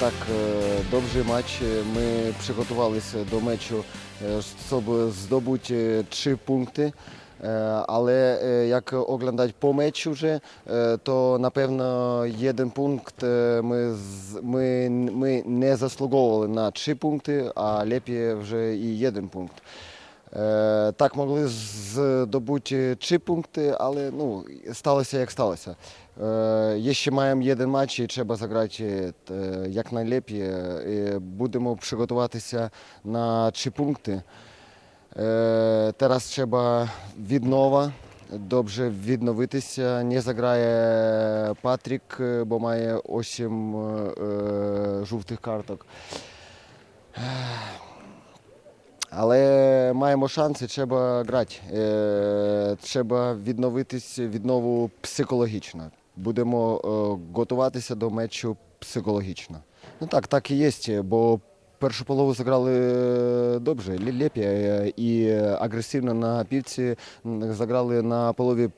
так е, довгий матч. Ми приготувалися до мечу, е, щоб здобути три пункти. Е, Але як оглядати по мечу вже, то напевно один пункт ми, ми, ми не заслуговували на три пункти, а лепі вже і один пункт. Так могли здобути три пункти, але ну, сталося як сталося. Е, Є ще маємо один матч і треба заграти е, якнайлепше. Е, Будемо приготуватися на три пункти. Е, Зараз треба віднова. Добре відновитися. Не заграє Патрік, е, бо має 8 е, жовтих карток. Але маємо шанси, треба грати. Е, треба відновитись віднову психологічно. Будемо е, готуватися до мечу психологічно. Ну так, так і є, бо першу полову зіграли добре, лі- лепі е, і агресивно на півці заграли на полові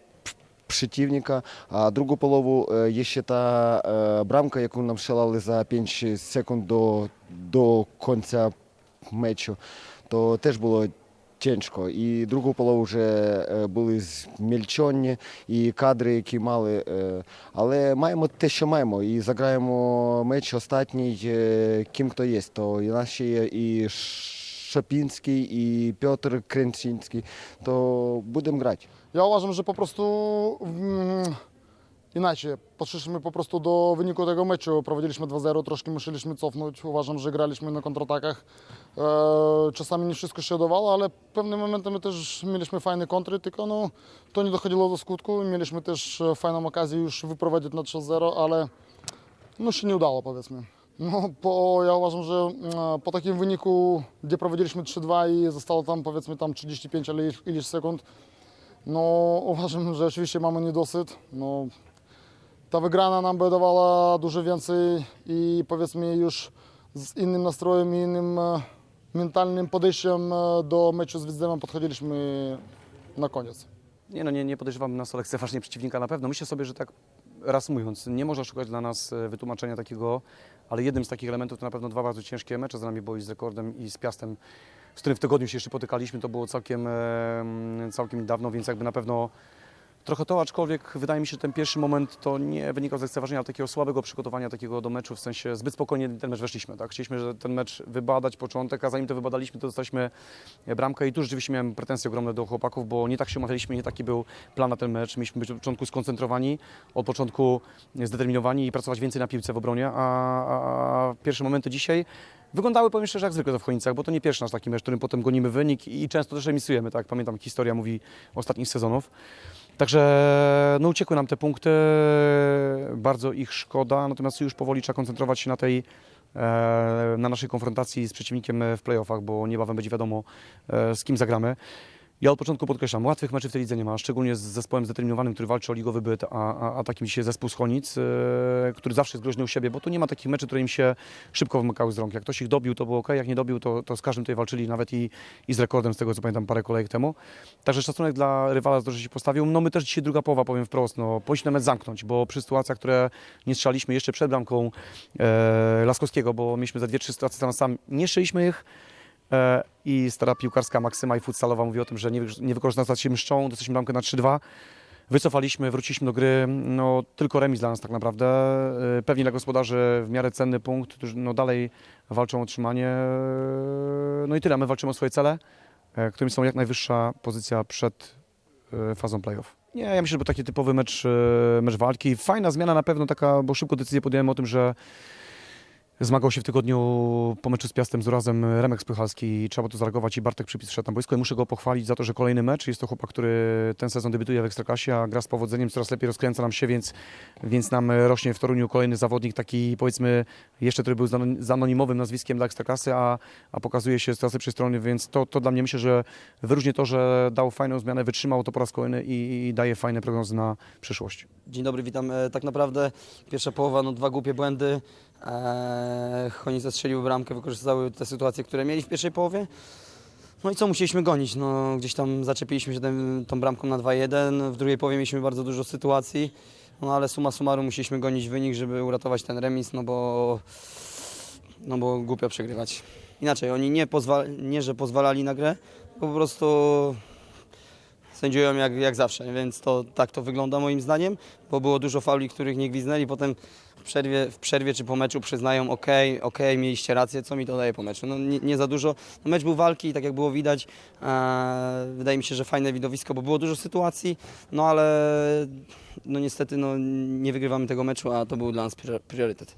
противника, а другу полову е, є ще та е, брамка, яку нам шалали за 5 секунд до, до кінця мечу, то теж було тяжко. І другу полову вже е, були змільчені, і кадри, які мали. е, Але маємо те, що маємо, і заграємо меч останній, е, ким хто є. То і наші є і Шапінський, і Петр Кренчинський, то будемо грати. Że po prostu mm, inaczej. Podszliśmy po prostu do wyniku tego meczu. Prowadziliśmy 2-0, troszkę musieliśmy cofnąć. Uważam, że graliśmy na kontratakach. E, czasami nie wszystko się udawało, ale pewnym momentem też mieliśmy fajne kontry, tylko no, to nie dochodziło do skutku. Mieliśmy też e, fajną okazję już wyprowadzić na 3-0, ale no się nie udało powiedzmy. No, po, ja uważam, że mm, po takim wyniku, gdzie prowadziliśmy 3-2 i zostało tam powiedzmy tam 35 ale ileś- ileś sekund, no uważam, że oczywiście mamy niedosyt. No, ta wygrana nam by dawała dużo więcej i powiedzmy już z innym nastrojem i innym e, mentalnym podejściem e, do meczu z Wizdemem podchodziliśmy na koniec. Nie no, nie, nie podejrzewam nas o lekceważenie przeciwnika na pewno. Myślę sobie, że tak reasumując, nie można szukać dla nas e, wytłumaczenia takiego, ale jednym z takich elementów to na pewno dwa bardzo ciężkie mecze z nami, bo i z Rekordem i z Piastem, z którym w tygodniu się jeszcze potykaliśmy, to było całkiem, całkiem dawno, więc jakby na pewno trochę to, aczkolwiek wydaje mi się, że ten pierwszy moment to nie wynikał z lekceważenia, ale takiego słabego przygotowania takiego do meczu, w sensie zbyt spokojnie ten mecz weszliśmy, tak? Chcieliśmy że ten mecz wybadać, początek, a zanim to wybadaliśmy, to dostaliśmy bramkę i tu rzeczywiście miałem pretensje ogromne do chłopaków, bo nie tak się umawialiśmy, nie taki był plan na ten mecz. Mieliśmy być od początku skoncentrowani, od początku zdeterminowani i pracować więcej na piłce w obronie, a, a, pierwsze momenty dzisiaj wyglądały, powiem szczerze, jak zwykle to w Chojnicach, bo to nie pierwszy nasz taki mecz, którym potem gonimy wynik i często też remisujemy, tak? Pamiętam, historia mówi ostatnich sezonów. Także no, uciekły nam te punkty, bardzo ich szkoda, natomiast już powoli trzeba koncentrować się na tej, e, na naszej konfrontacji z przeciwnikiem w playoffach, bo niebawem będzie wiadomo e, z kim zagramy. Ja od początku podkreślam, łatwych meczów w tej lidze nie ma, szczególnie z zespołem zdeterminowanym, który walczy o ligowy byt, a, a, a takim dzisiaj zespół z Chonic, e, który zawsze jest groźny u siebie, bo tu nie ma takich meczów, które im się szybko wymykały z rąk. Jak ktoś ich dobił, to było ok, jak nie dobił, to, to z każdym tutaj walczyli, nawet i, i z rekordem, z tego co pamiętam parę kolejek temu. Także szacunek dla rywala, za się postawił. No my też dzisiaj druga połowa, powiem wprost, no powinniśmy mecz zamknąć, bo przy sytuacjach, które nie strzeliśmy jeszcze przed bramką e, Laskowskiego, bo mieliśmy za dwie, trzy sytuacje tam sam, nie strzeliśmy ich, i stara piłkarska Maksyma i futsalowa mówi o tym, że nie, nie wykorzystać się mszczą, dostaliśmy bramkę na 3-2. Wycofaliśmy, wróciliśmy do gry, no tylko remis dla nas tak naprawdę. E, Pewnie dla gospodarzy w miarę cenny punkt, no dalej walczą o utrzymanie. E, No i tyle, my walczymy o swoje cele, e, którymi są jak najwyższa pozycja przed e, fazą playoff. Nie, ja myślę, że był taki typowy mecz, e, mecz walki. Fajna zmiana na pewno taka, bo szybko decyzję podjąłem o tym, że Zmagał się w tygodniu po meczu z Piastem z urazem Remek Spychalski trzeba tu zareagować i Bartek Przypis szedł na boisko i muszę go pochwalić za to, że kolejny mecz, jest to chłopak, który ten sezon debiutuje w Ekstraklasie, a gra z powodzeniem, coraz lepiej rozkręca nam się, więc, więc nam rośnie w Toruniu kolejny zawodnik taki powiedzmy jeszcze, który był z anonimowym nazwiskiem dla Ekstraklasy, a, a pokazuje się z coraz lepszej strony, więc to, to dla mnie myślę, że wyróżnie to, że dał fajną zmianę, wytrzymał to po raz kolejny i, i daje fajne prognozy na przyszłość. Dzień dobry, witam. E, Tak naprawdę pierwsza połowa, no dwa głupie błędy. Eee, Oni zastrzeliły bramkę, wykorzystały te sytuacje, które mieli w pierwszej połowie. No i co, musieliśmy gonić. No, gdzieś tam zaczepiliśmy się tym, tą bramką na 2-1. W drugiej połowie mieliśmy bardzo dużo sytuacji. No ale suma summarum musieliśmy gonić wynik, żeby uratować ten remis, no bo no bo głupio przegrywać. Inaczej, oni nie, pozwa- nie że pozwalali na grę, po prostu sędziują jak, jak zawsze, więc to tak to wygląda moim zdaniem, bo było dużo fauli, których nie gwiznęli, potem w przerwie, w przerwie czy po meczu przyznają ok, ok, mieliście rację, co mi to daje po meczu? No nie, nie za dużo. No, mecz był walki, tak jak było widać, e, wydaje mi się, że fajne widowisko, bo było dużo sytuacji, no ale no niestety no, nie wygrywamy tego meczu, a to był dla nas prior- priorytet.